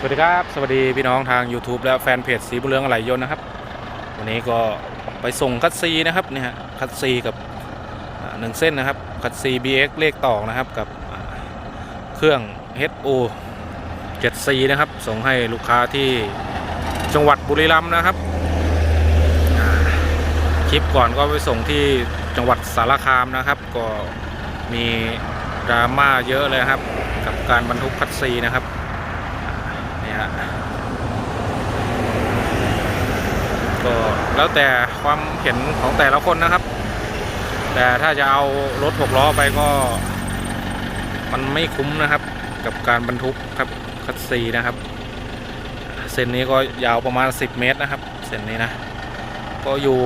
สวัสดีครับ สวัสดีพี่น้องทาง YouTube และแฟนเพจสีบุญเรืองอะไหล่ยนต์นะครับ วันนี้ก็ไปส่งคัตซีนะครับเนี่ยคัตซีกับหนึ่งเส้นนะครับคัตซี BX เลขต่อนะครับกับเครื่อง HO 7C นะครับ ส่งให้ลูกค้าที่จังหวัดบุรีรัมย์นะครับ คลิปก่อนก็ไปส่งที่จังหวัดสารคามนะครับ ก็มีดราม่าเยอะเลยครับ กับการบรรทุกคัตซีนะครับ ฮะก็แล้วแต่ความเห็นของแต่ละคนนะครับ แต่ถ้าจะเอารถหกล้อไปก็ มันไม่คุ้มนะครับ กับการบรรทุกครับคัตซีนะครับ เส้นนี้ก็ยาวประมาณ 10 เมตรนะครับ เส้นนี้นะ ก็อยู่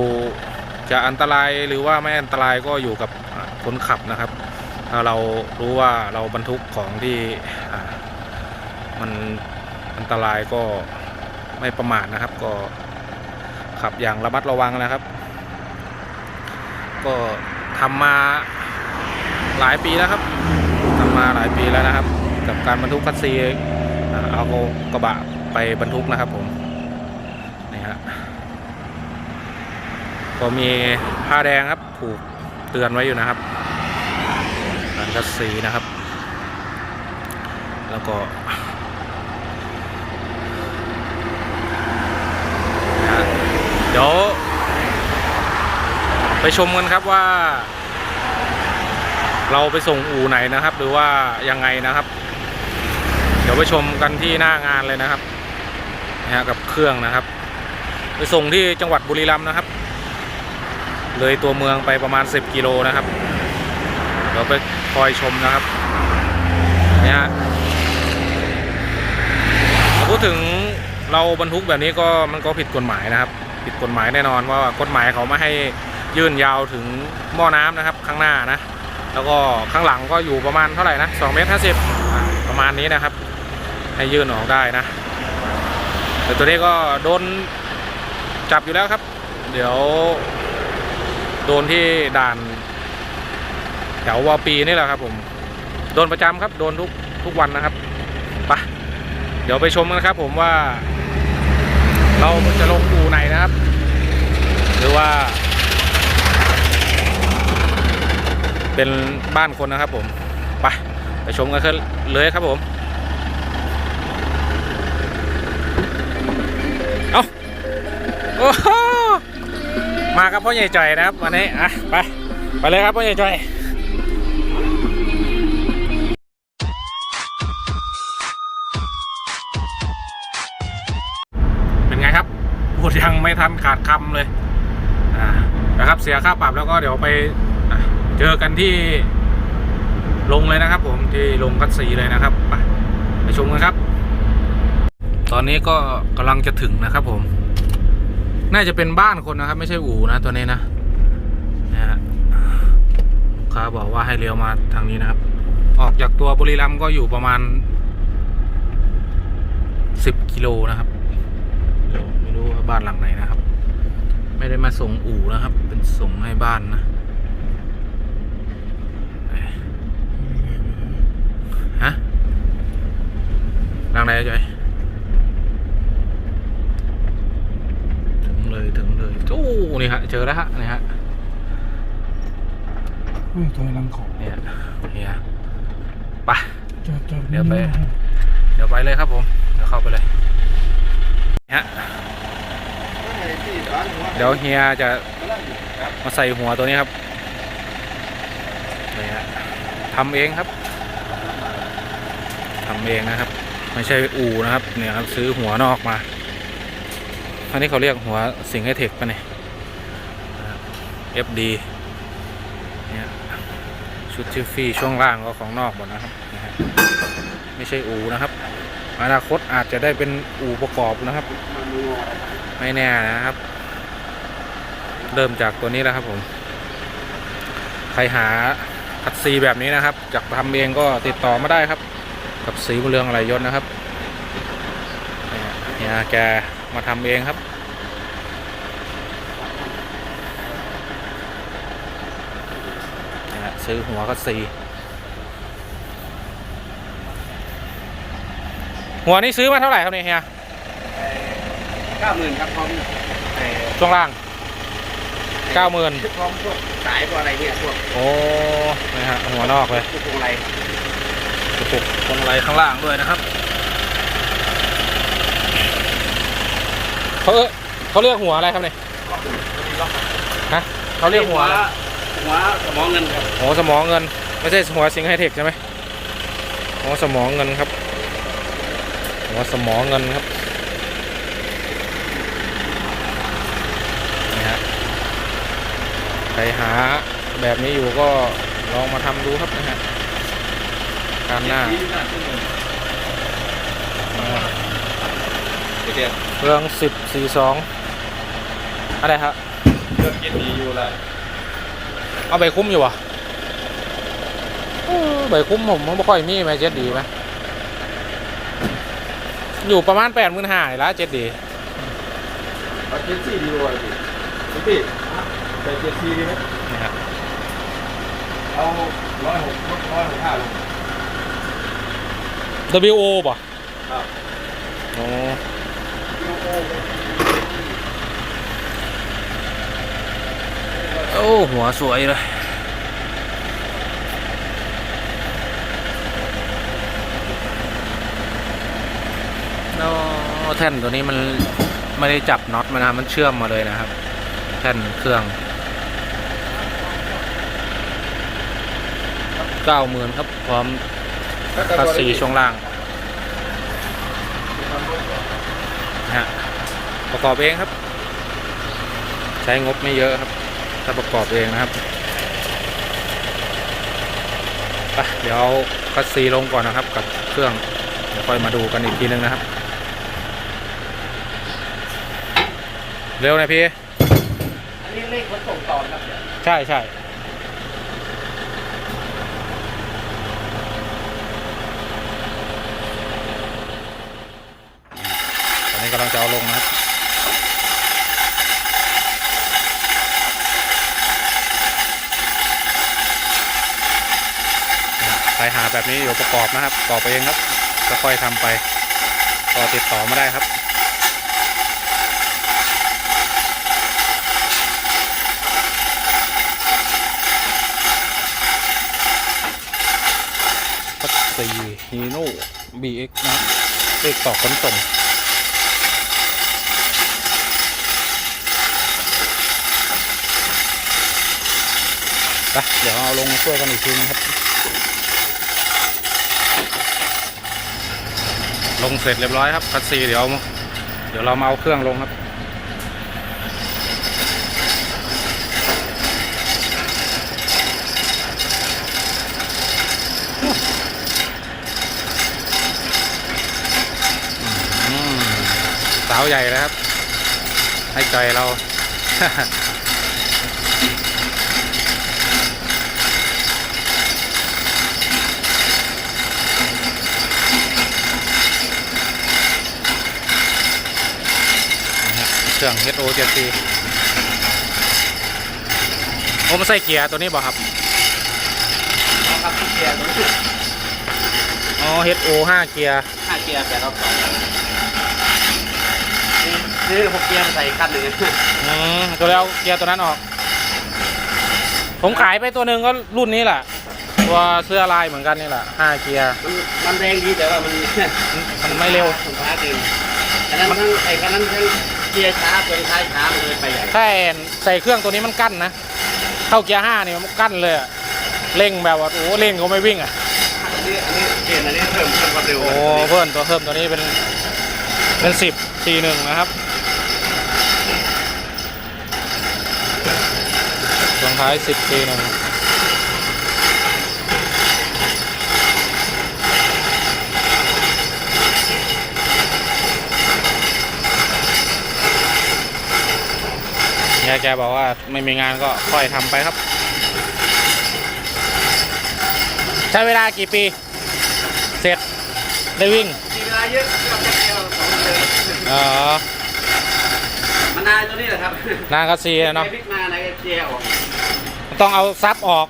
จะอันตรายหรือว่าไม่อันตรายก็อยู่กับคนขับนะครับ ถ้าเรารู้ว่าเราบรรทุกของที่มัน อันตรายก็ไม่ประมาทนะครับ ก็ขับอย่างระมัดระวังนะครับ ก็ทำมาหลายปีแล้วครับทำมาหลายปีแล้วนะครับ กับการบรรทุกคัสซีอ่าเอากระบะไปบรรทุกนะครับผมนี่ฮะก็มีผ้าแดงครับผูกเตือนไว้อยู่นะครับการคัสซีนะครับ แล้วก็ นะฮะ เดี๋ยว ไปชมกันครับว่า เราไปส่งอู่ไหนนะครับ หรือว่ายังไงนะครับ เดี๋ยวไปชมกันที่หน้างานเลยนะครับนะฮะกับเครื่องนะครับ ไปส่งที่จังหวัดบุรีรัมย์นะครับ เลยตัวเมืองไปประมาณ 10กิโลนะครับเดี๋ยวไปคอยชมนะครับนี่ฮะพูดถึงเราบรรทุกแบบนี้ก็มันก็ผิดกฎหมายนะครับ ผิดกฎหมายแน่นอนว่ากฎหมายเขาไม่ให้ยื่นยาวถึงหม้อน้ำนะครับ ข้างหน้านะ แล้วก็ข้างหลังก็อยู่ประมาณเท่าไหร่นะ2เมตร50อ่าประมาณนี้นะครับ ให้ยื่นออกได้นะแต่ตัวนี้ก็โดนจับอยู่แล้วครับ เดี๋ยว โดนที่ด่านแถววอปีนี่แหละครับ ผม โดนประจำครับ โดนทุกทุกวันนะครับไปเดี๋ยวไปชมกันนะครับ ผมว่า เราจะลงอู่ไหนนะครับ หรือว่า เป็นบ้านคนนะครับผม ไป ไปชมกันเลยครับผมเอาโอ้โหมากับพ่อใหญ่จ่อยนะครับวันนี้อะไป ไปเลยครับพ่อใหญ่จ่อย ยังไม่ทันขาดคำเลยนะครับเสียค่าปรับแล้วก็เดี๋ยวไปเจอกันที่ลงเลยนะครับ ผมที่ลงคัดสีเลยนะครับไปไปชมกันครับ ตอนนี้ก็กำลังจะถึงนะครับ ผม น่าจะเป็นบ้านคนนะครับ ไม่ใช่อู่นะตัวนี้นะนะฮะค้าบอกว่าให้เลี้ยวมาทางนี้นะครับ ออกจากตัวบุรีรัมย์ก็อยู่ประมาณสิบกิโลนะครับ ว่าบ้านหลังไหนนะครับ ไม่ได้มาส่งอู่นะครับ เป็นส่งให้บ้านนะเอ้ยฮะหลังไหนอะจอยถึงเลยถึงเลยโอ้นี่ฮะเจอแล้วฮะนี่ฮะเฮ้ยตัวลังของเนี่ยเนี่ยไปจอดจอดเดี๋ยวไป เดี๋ยวไปเลยครับผม เดี๋ยวเข้าไปเลยฮะ เดี๋ยวเฮียจะมาใส่หัวตัวนี้ครับนี่ฮะทำเองครับทำเองนะครับ ไม่ใช่อูนะครับเนี่ยครับซื้อหัวนอกมาอันนี้เขาเรียกหัวสิงห์ไฮเทคปะเนี่ย FD เนี่ยชุดชิฟฟี่ช่วงล่างก็ของนอกหมดนะครับ ไม่ใช่อูนะครับ อนาคตอาจจะได้เป็นอู่ประกอบนะครับ ไม่แน่นะครับ เริ่มจากตัวนี้แล้วครับผม ใครหาคัดซีแบบนี้นะครับจากทำเองก็ติดต่อมาได้ครับ กับสีเรืองอะไรยศนะครับเนี่ยเนี่ยแกมาทำเองครับซื้อหัวคัดซี หัวนี่ซื้อมาเท่าไหร่ครับเนี่ยเฮียเก้าหมื่นครับพร้อมเอ่อช่วงล่างเก้าหมื่นพร้อมพวกสายพวกอะไรเนี่ยพวกโอ้นะฮะหัวนอกเลยพวกพวงอะไรกระปุกตรงไรข้างล่างด้วยนะครับเขาเอ้ยเขาเรียกหัวอะไรครับเนี่ยฮะเขาเรียกหัวอะไรหัวสมองเงินครับหัวสมองเงิน ไม่ใช่หัวสิงห์ไฮเทคใช่ไหมหัวสมองเงินครับ หัวสมองเงินครับนี่ฮะใครหาแบบนี้อยู่ก็ลองมาทำดูครับนะฮะการหน้าเดี๋ยวเครื่องสิบสี่สองอะไรครับเลือกกินดีอยู่เลยเอาใบคุ้มอยู่วะเออใบคุ้มผมมันไม่ค่อยมีไหมเจ็ดดีไหม อยู่ประมาณแปดหมื่นห้าละเจ็ดดีเอาเจ็ดสี่ดีกว่าพี่พี่ใส่เจ็ดสี่ดีไหมนี่ฮะเอาร้อยหกร้อยหกห้าลง WO ป่ะครับ โอ้โอ้หัวสวยเลยโอ้ แท่นตัวนี้มันไม่ได้จับน็อตมานะมันเชื่อมมาเลยนะครับ แท่นเครื่องเก้าหมื่นครับพร้อมภาษีช่วงล่างนะฮะประกอบเองครับ ใช้งบไม่เยอะครับ ถ้าประกอบเองนะครับไปเดี๋ยวคัสซีลงก่อนนะครับกับเครื่องเดี๋ยวค่อยมาดูกันอีกทีนึงนะครับ เร็วหนะพี่ อันนี้เลขขนส่งต่อครับใช่ใช่ตอนนี้กำลังจะเอาลงนะครับใครหาแบบนี้อยู่ประกอบนะครับประกอบเองครับก็ค่อยทำไป ก็ติดต่อมาได้ครับ พัตซี ฮีโน่บีเอ็กนะเลขต่อขนส่งไปเดี๋ยวเอาลงช่วยกันอีกทีนะครับ ลงเสร็จเรียบร้อยครับคัสซีเดี๋ยวเอาเดี๋ยวเรามาเอาเครื่องลงครับาวใหญ่แล้วครับ ให้ใจเรานะฮะเครื่อง HO 7 c โอ้มาใส่เกียร์ตัวนี้บ่ครับเอาครับที่เกียร์ตัวนี้อ๋อ HO 5เกียร์ห้าเกียร์แปดรอบสองนี่ ซื้อหกเกียร์มาใส่คันหนึ่งอืมก็เลยเอาเกียร์ตัวนั้นออก ผมขายไปตัวหนึ่งก็รุ่นนี้แหละตัวเสื้อลายเหมือนกันนี่แหละ5เกียร์ มันมันแรงดีแต่ว่ามันมันไม่เร็วมันช้าเกินอันนั้นทั้งไอ้คันนั้นทั้งเกียร์ช้าตัวท้ายช้ามันเลยไปใหญ่ถ้าใส่เครื่องตัวนี้มันกั้นนะ เข้าเกียร์ห้านี่มันกั้นเลยอะเร่งแบบว่าโอ้เร่งก็ไม่วิ่งอะอันนี้อันนี้เปลี่ยนอันนี้เพิ่มเพิ่มความเร็ว โอ้เพิ่มตัวเพิ่มตัวนี้เป็นเป็นสิบสี่หนึ่งนะครับช่วง ท้ายสิบสี่หนึ่งยายแกบอกว่าไม่มีงานก็ค่อยทำไปครับ ใช้เวลากี่ปี เสร็จ ได้วิ่งมีเวลาเยอะก็แป๊บเดียวสองเดือนอ๋อ มันนานตัวนี้แหละครับ นางกระซีเนาะไปพลิกมาในเกียร์ออก ต้องเอาซับออก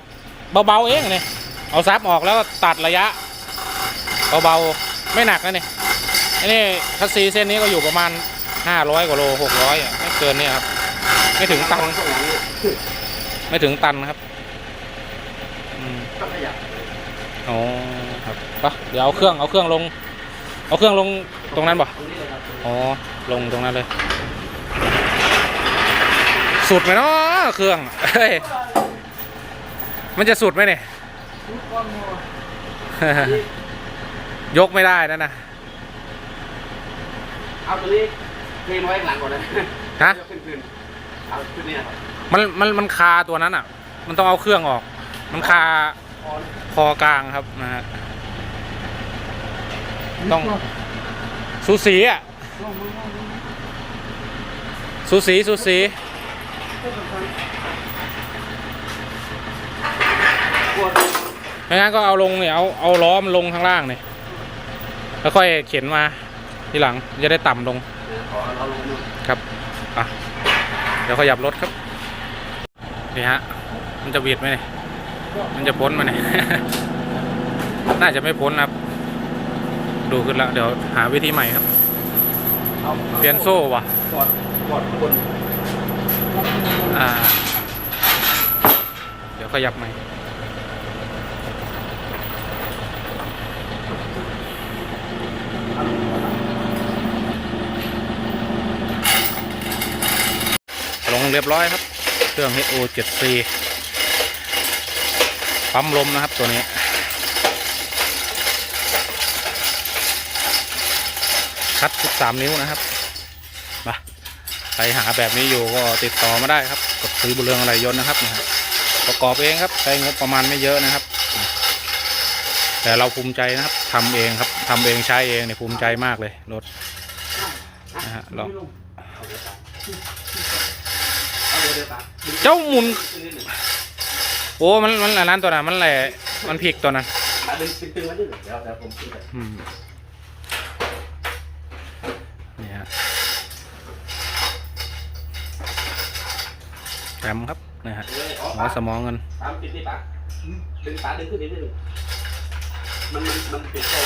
เบาๆเองเนี่ยเอาซับออกแล้วตัดระยะเบาๆไม่หนักนะเนี่ยอันนี้คัสซีเส้นนี้ก็อยู่ประมาณ 500 กว่าโล 600อะไม่เกินเนี่ยครับไม่ถึงตันไม่ถึงตันครับอืมอ๋อครับปะเดี๋ยวเอาเครื่องเอาเครื่องลง เอาเครื่องลงตรงนั้นป่ะตรงนี้เลยครับอ๋อลงตรงนั้นเลย สุดไหมเนาะเครื่องเฮ้ย มันจะสุดไหมเนี่ย ยกไม่ได้นั่นนะเอาตัวนี้เทนไว้ข้างหลังก่อนนะฮะยกขึ้นขึ้นเอาขึ้นเนี่ยครับมันมันมันคาตัวนั้นอะ มันต้องเอาเครื่องออก มันคาพอคอกลางครับนะฮะต้องสูสีอะสูสีสูสี กด ไม่งั้นก็เอาลงเนี่ยเอาเอาล้อมลงข้างล่างเนี่ยแล้วค่อยเข็นมาทีหลังจะได้ต่ำลงเดี๋ยวขอเราลงครับอะเดี๋ยวขยับรถครับนี่ฮะมันจะเบียดไหมเนี่ยมันจะพ้นมาเนี่ยน่าจะไม่พ้นครับ ดูขึ้นแล้วเดี๋ยวหาวิธีใหม่ครับเปลี่ยนโซ่ว่ะกดกดบนอ่า เดี๋ยวขยับใหม่ ลงเรียบร้อยครับ เครื่อง HO 7C ปั๊มลมนะครับตัวนี้ คัด13นิ้วนะครับมาใครหาแบบนี้อยู่ก็ติดต่อมาได้ครับกดซื้อบุเรืองอะไรยนต์นะครับนะฮะประกอบเองครับใช้งบประมาณไม่เยอะนะครับ แต่เราภูมิใจนะครับทำเองครับทำเองใช้เองเนี่ยภูมิใจมากเลยรถนะฮะลอง เจ้าหมุน โอ้มันมันอันนั้นตัวนั้นมันแหละมันพลิกตัวนั้นตึงตึงตึงไว้นิดหนึ่งเดี๋ยวเดี๋ยวผมขึ้นไปอืมนี่ฮะแถมครับนะฮะเลยอ๋อหัวสมองเงินตามปิดนี่ปะดึงตาดึงขึ้นนิดนึงมันมันมันปิดโซ่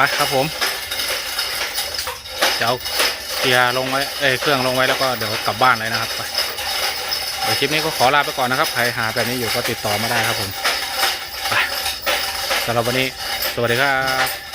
ไปครับผมจะเอาเกียร์ลงไว้เอ้เครื่องลงไว้แล้วก็เดี๋ยวกลับบ้านเลยนะครับไปเดี๋ยวคลิปนี้ก็ขอลาไปก่อนนะครับใครหาแบบนี้อยู่ก็ติดต่อมาได้ครับผมไปสำหรับวันนี้สวัสดีครับ